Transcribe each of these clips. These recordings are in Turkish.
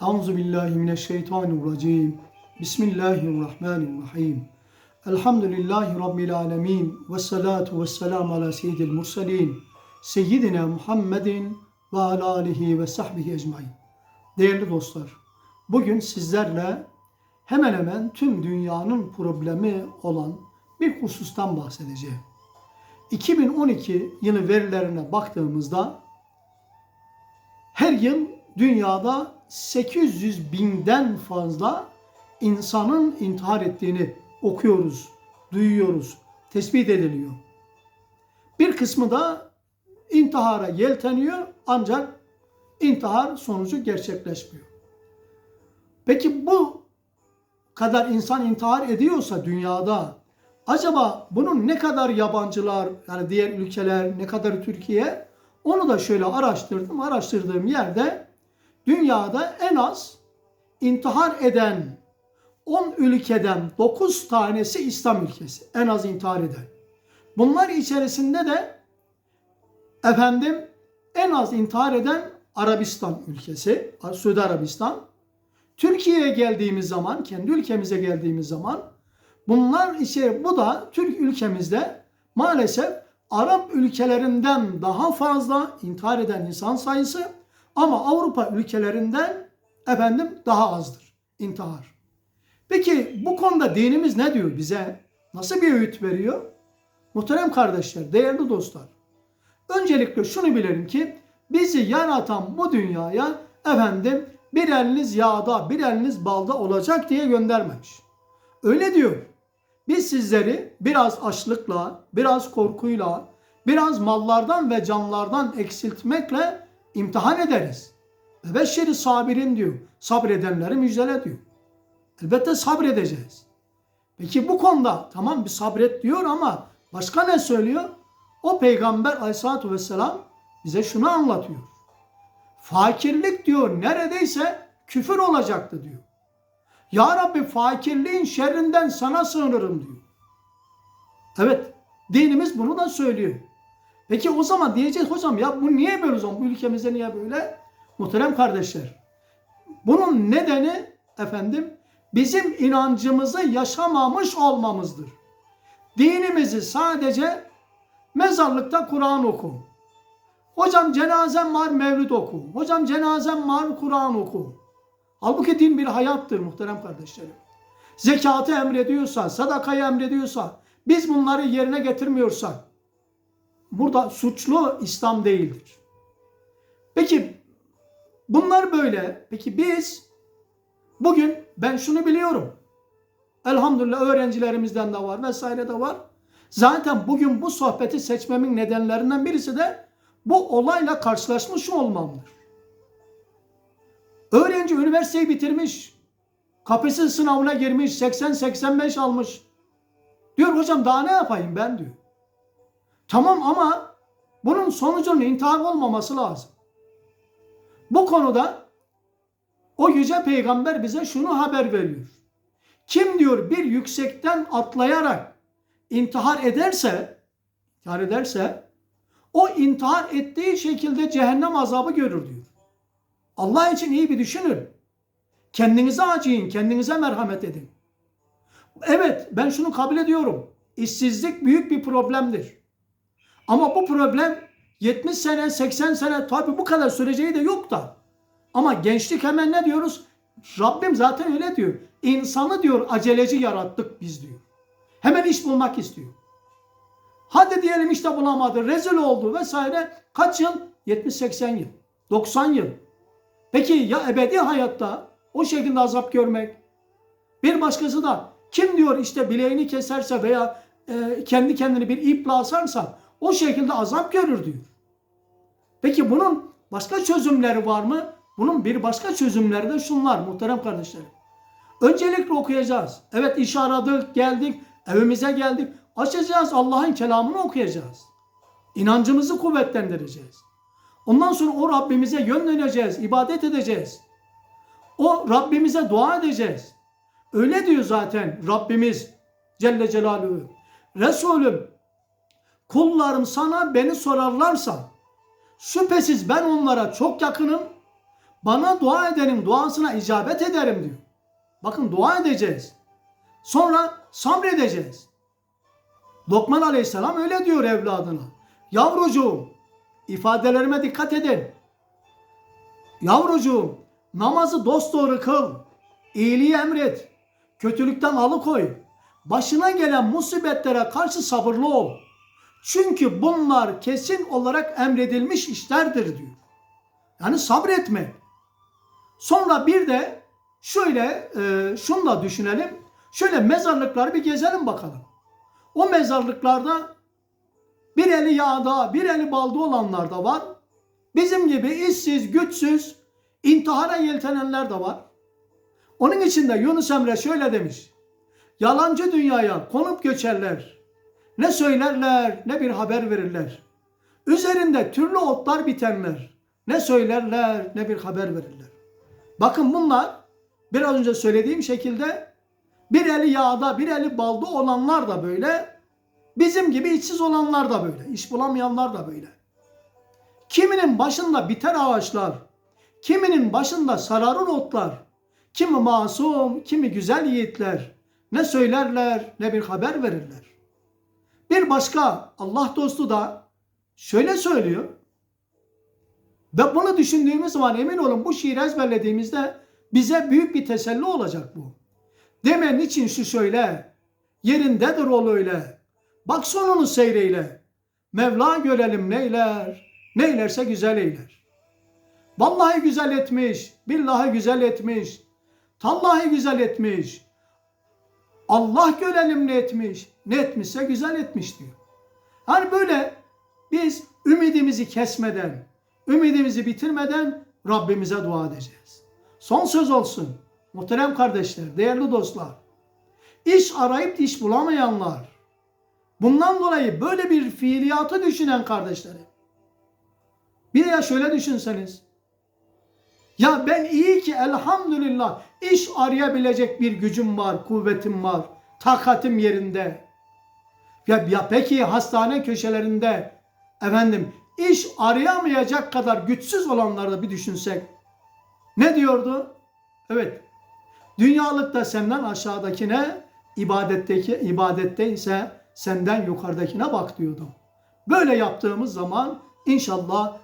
Euzu billahi mineşşeytanirracim. Bismillahirrahmanirrahim. Elhamdülillahi rabbil alamin ve salatu vesselam ala seyyidil murselin. Seyyidina Muhammedin ve ala alihi ve sahbihi ecmaîn. Değerli dostlar, bugün sizlerle hemen hemen tüm dünyanın problemi olan bir husustan bahsedeceğim. 2012 yılı verilerine baktığımızda her yıl dünyada 800 binden fazla insanın intihar ettiğini okuyoruz, duyuyoruz, tespit ediliyor. Bir kısmı da intihara yelteniyor ancak intihar sonucu gerçekleşmiyor. Peki bu kadar insan intihar ediyorsa dünyada acaba bunun ne kadar yabancılar yani diğer ülkeler ne kadar Türkiye onu da şöyle araştırdım. Araştırdığım yerde dünyada en az intihar eden 10 ülkeden 9 tanesi İslam ülkesi. En az intihar eden. Bunlar içerisinde de efendim en az intihar eden Arabistan ülkesi, Suudi Arabistan. Türkiye'ye geldiğimiz zaman, kendi ülkemize geldiğimiz zaman bunlar içeri bu da Türk ülkemizde maalesef Arap ülkelerinden daha fazla intihar eden insan sayısı ama Avrupa ülkelerinden efendim daha azdır intihar. Peki bu konuda dinimiz ne diyor bize? Nasıl bir öğüt veriyor? Muhterem kardeşler, değerli dostlar. Öncelikle şunu bilelim ki bizi yaratan bu dünyaya efendim bir eliniz yağda, bir eliniz balda olacak diye göndermemiş. Öyle diyor. Biz sizleri biraz açlıkla, biraz korkuyla, biraz mallardan ve canlardan eksiltmekle imtihan ederiz. Ve beşşeri sabirin diyor. Sabredenleri müjdele diyor. Elbette sabredeceğiz. Peki bu konuda tamam bir sabret diyor ama başka ne söylüyor? O peygamber aleyhissalatü vesselam bize şunu anlatıyor. Fakirlik diyor neredeyse küfür olacaktı diyor. Ya Rabbi fakirliğin şerrinden sana sığınırım diyor. Evet dinimiz bunu da söylüyor. Peki o zaman diyeceğiz hocam ya bu niye böyle o zaman bu ülkemizde niye böyle? Muhterem kardeşler bunun nedeni efendim bizim inancımızı yaşamamış olmamızdır. Dinimizi sadece mezarlıkta Kur'an oku. Hocam cenazem var mevlid oku. Hocam cenazem var Kur'an oku. Halbuki din bir hayattır muhterem kardeşlerim. Zekatı emrediyorsa, sadakayı emrediyorsa, biz bunları yerine getirmiyorsak, burada suçlu İslam değildir. Peki bunlar böyle. Peki biz bugün ben şunu biliyorum. Elhamdülillah öğrencilerimizden de var vesaire de var. Zaten bugün bu sohbeti seçmemin nedenlerinden birisi de bu olayla karşılaşmış olmamdır. Öğrenci üniversiteyi bitirmiş. KPSS sınavına girmiş. 80-85 almış. Diyor hocam daha ne yapayım ben diyor. Tamam ama bunun sonucunun intihar olmaması lazım. Bu konuda o yüce peygamber bize şunu haber veriyor. Kim diyor bir yüksekten atlayarak intihar ederse, intihar ederse o intihar ettiği şekilde cehennem azabı görür diyor. Allah için iyi bir düşünün. Kendinize acıyın, kendinize merhamet edin. Evet, ben şunu kabul ediyorum. İşsizlik büyük bir problemdir. Ama bu problem 70 sene, 80 sene tabi bu kadar süreceği de yok da. Ama gençlik hemen ne diyoruz? Rabbim zaten öyle diyor. İnsanı diyor aceleci yarattık biz diyor. Hemen iş bulmak istiyor. Hadi diyelim işte bulamadı, rezil oldu vesaire. Kaç yıl? 70-80 yıl, 90 yıl. Peki ya ebedi hayatta o şekilde azap görmek? Bir başkası da kim diyor işte bileğini keserse veya e, kendi kendini bir iple asarsa o şekilde azap görür diyor. Peki bunun başka çözümleri var mı? Bunun bir başka çözümleri de şunlar muhterem kardeşlerim. Öncelikle okuyacağız. Evet iş aradık, geldik, evimize geldik. Açacağız Allah'ın kelamını okuyacağız. İnancımızı kuvvetlendireceğiz. Ondan sonra o Rabbimize yönleneceğiz, ibadet edeceğiz. O Rabbimize dua edeceğiz. Öyle diyor zaten Rabbimiz Celle Celaluhu. Resulüm kullarım sana beni sorarlarsa şüphesiz ben onlara çok yakınım. Bana dua edenin duasına icabet ederim diyor. Bakın dua edeceğiz. Sonra sabredeceğiz. Lokman Aleyhisselam öyle diyor evladına. Yavrucuğum ifadelerime dikkat edin. Yavrucuğum namazı dosdoğru kıl. İyiliği emret. Kötülükten alıkoy. Başına gelen musibetlere karşı sabırlı ol. Çünkü bunlar kesin olarak emredilmiş işlerdir diyor. Yani sabretmek. Sonra bir de şöyle e, şunu da düşünelim. Şöyle mezarlıkları bir gezelim bakalım. O mezarlıklarda bir eli yağda, bir eli balda olanlar da var. Bizim gibi işsiz, güçsüz, intihara yeltenenler de var. Onun için de Yunus Emre şöyle demiş. Yalancı dünyaya konup göçerler. Ne söylerler ne bir haber verirler. Üzerinde türlü otlar bitenler. Ne söylerler ne bir haber verirler. Bakın bunlar biraz önce söylediğim şekilde bir eli yağda bir eli balda olanlar da böyle. Bizim gibi içsiz olanlar da böyle. iş bulamayanlar da böyle. Kiminin başında biter ağaçlar. Kiminin başında sararır otlar. Kimi masum, kimi güzel yiğitler. Ne söylerler ne bir haber verirler. Bir başka Allah dostu da şöyle söylüyor. Ve bunu düşündüğümüz zaman emin olun bu şiir ezberlediğimizde bize büyük bir teselli olacak bu. Demen için şu şöyle, yerindedir ol öyle. Bak sonunu seyreyle. Mevla görelim neyler, neylerse güzel eyler. Vallahi güzel etmiş, billahi güzel etmiş, tallahi güzel etmiş. Allah görelim ne etmiş, ne etmişse güzel etmiş diyor. Hani böyle biz ümidimizi kesmeden, ümidimizi bitirmeden Rabbimize dua edeceğiz. Son söz olsun. Muhterem kardeşler, değerli dostlar. İş arayıp iş bulamayanlar, bundan dolayı böyle bir fiiliyatı düşünen kardeşlerim. Bir de şöyle düşünseniz. Ya ben iyi ki elhamdülillah iş arayabilecek bir gücüm var, kuvvetim var, takatim yerinde. Ya, ya peki hastane köşelerinde efendim iş arayamayacak kadar güçsüz olanları da bir düşünsek. Ne diyordu? Evet. Dünyalıkta senden aşağıdakine, ibadetteki ibadette ise senden yukarıdakine bak diyordu. Böyle yaptığımız zaman inşallah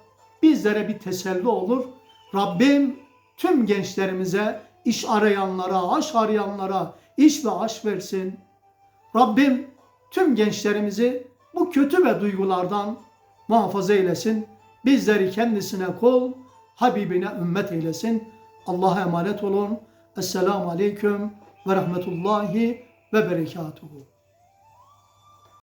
bizlere bir teselli olur. Rabbim tüm gençlerimize, iş arayanlara, aş arayanlara iş ve aş versin. Rabbim tüm gençlerimizi bu kötü ve duygulardan muhafaza eylesin. Bizleri kendisine kul, Habibine ümmet eylesin. Allah'a emanet olun. Esselamu Aleyküm ve Rahmetullahi ve Berekatuhu.